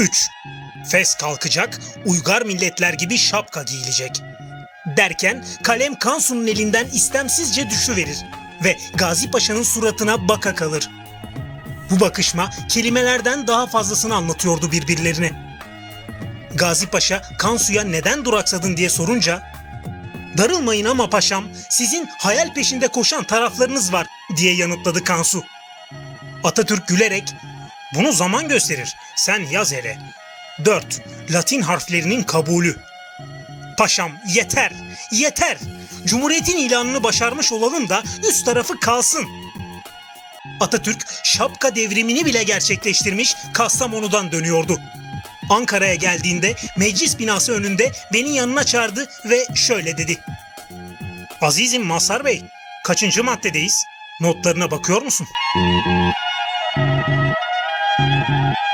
3. Fes kalkacak, uygar milletler gibi şapka giyilecek. Derken kalem Kansu'nun elinden istemsizce düşüverir ve Gazi Paşa'nın suratına baka kalır. Bu bakışma kelimelerden daha fazlasını anlatıyordu birbirlerine. Gazi Paşa Kansu'ya neden duraksadın diye sorunca Darılmayın ama paşam sizin hayal peşinde koşan taraflarınız var diye yanıtladı Kansu. Atatürk gülerek bunu zaman gösterir sen yaz hele. 4. Latin harflerinin kabulü. Paşam yeter, yeter. Cumhuriyetin ilanını başarmış olalım da üst tarafı kalsın. Atatürk şapka devrimini bile gerçekleştirmiş Kastamonu'dan dönüyordu. Ankara'ya geldiğinde meclis binası önünde beni yanına çağırdı ve şöyle dedi. Azizim Mazhar Bey, kaçıncı maddedeyiz? Notlarına bakıyor musun? Thank you.